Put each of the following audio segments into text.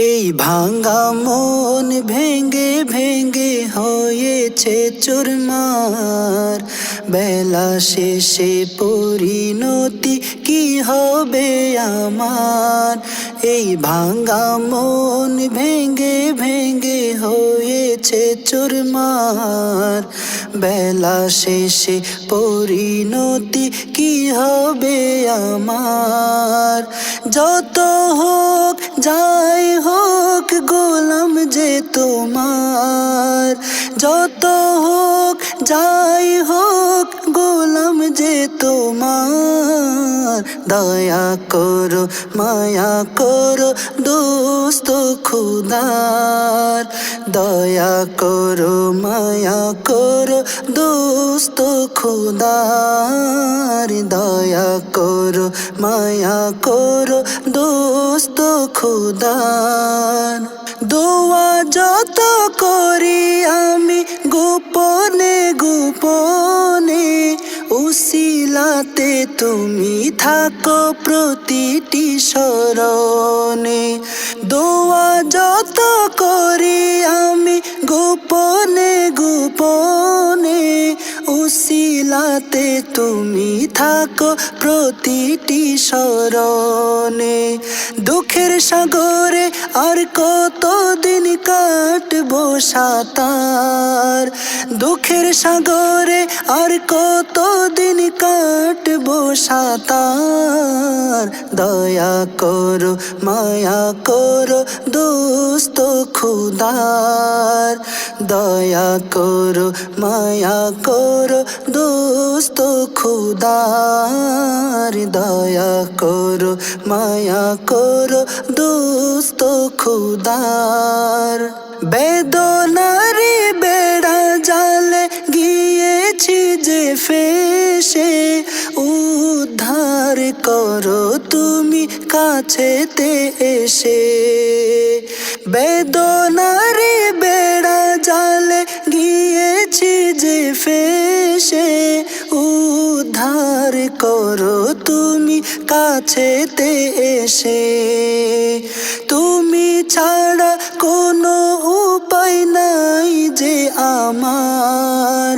এই ভাঙ্গা মন ভেঙ্গে ভেঙ্গে হয়েছে চুরমার। বেলা শেষে পরিণতি কি হবে আমার? এই ভাঙ্গা মন ভেঙ্গে ভেঙ্গে হয়েছে চুরমার। বেলা শেষে পরিণতি কি হবে আমার? যত হোক যাই হোক গোলাম যে তোমার, যত হোক, যাই হোক গোলাম যে তোমার। দয়া করো, মায়া করো, দোস্ত খুদার। দয়া করো, মায়া করো, দোস্ত খুদার। দয়া করো, মায়া করো, দোস্ত খুদার দোয়া যত করি আমি গোপনে গোপনে, উসিলাতে তুমি থাকো প্রতিটি স্মরণে। দোয়া যত করি আমি গোপনে গোপনে, উসিলাতে তুমি থাকো প্রতিটি স্মরণে। দুঃখের সাগরে আর কতদিন কাটবো সাতার? দুঃখের সাগরে আর কতদিন কাটবো সাতার? দয়া করো, মায়া করো দোস্ত খুদার দয়া করো, মায়া করো দোস্ত খুদার দয়া করো, মায়া করো দোস্ত খুদার। বেদনারি বেড়া জালে গিয়েছি যে ফেসে, উদ্ধার করো তুমি কাছেতে এসে। বেদনারি বেড়া জালে গিয়েছি যে ফেসে, উদ্ধার করো কাছেতে এসে তুমি ছাড়া কোনো উপায় নাই যে আমার।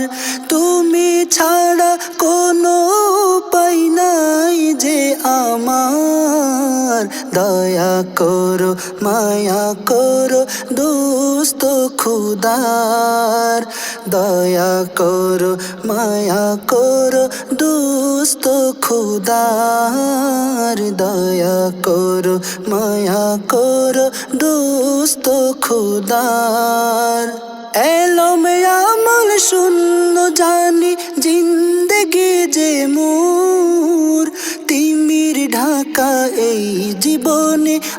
আমার দয়া করো, মায়া করো দোস্ত খুদার দয়া করো, মায়া করো দোস্ত খুদার দয়া করো, মায়া করো দোস্ত খুদার এলম আমল শূন্য জানি, জিন্দগি যে মোর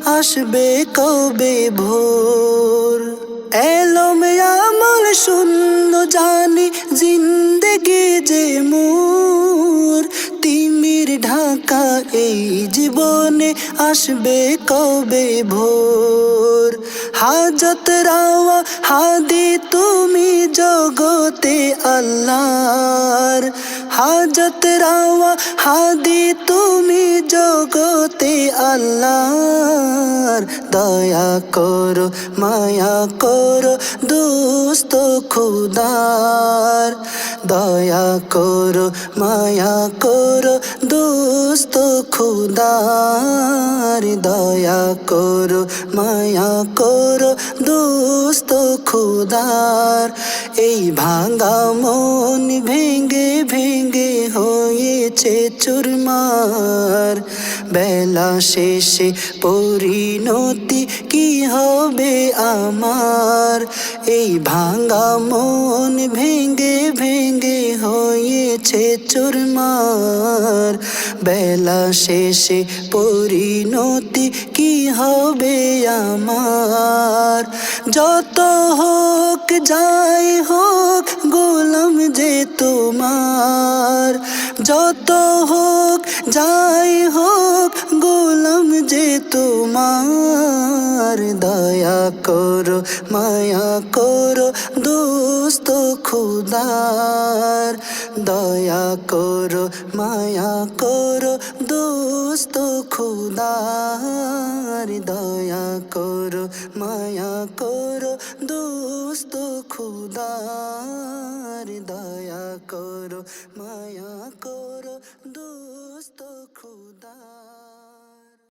আসবে কবে ভোর? এলম আমল শূন্য জানি জিন্দগি যে মোর। তিমির ঢাকা এই জীবনে আসবে কবে ভোর? হাজত রাওয়া হাদি তুমি জগতে আল্লাহর। হাজত রাওয়া হাদি তুমি জগতে আল্লাহর। দয়া করো, মায়া করো দোস্ত খুদার। দয়া করো, মায়া করো দোস্ত খুদার। দয়া করো, মায়া করো দোস্ত খুদার। এই ভাঙ্গা মন ভেঙ্গে হয়েছে চুরমার বেলা শেষে পরিণতি কি হবে আমার? এই ভাঙ্গা মন ভেঙ্গে ভেঙ্গে হয়েছে চুরমার। বেলা শেষে পরিণতি কি হবে আমার? যত হোক, যাই হোক, গোলাম যে তোমার। যত হোক যাই হোক, গোলাম যে তোমার দয়া করো, মায়া করো, দোস্ত খুদার। দয়া করো, মায়া করো, দোস্ত খুদার। দয়া করো, মায়া করো, দোস্ত খুদার। দয়া করো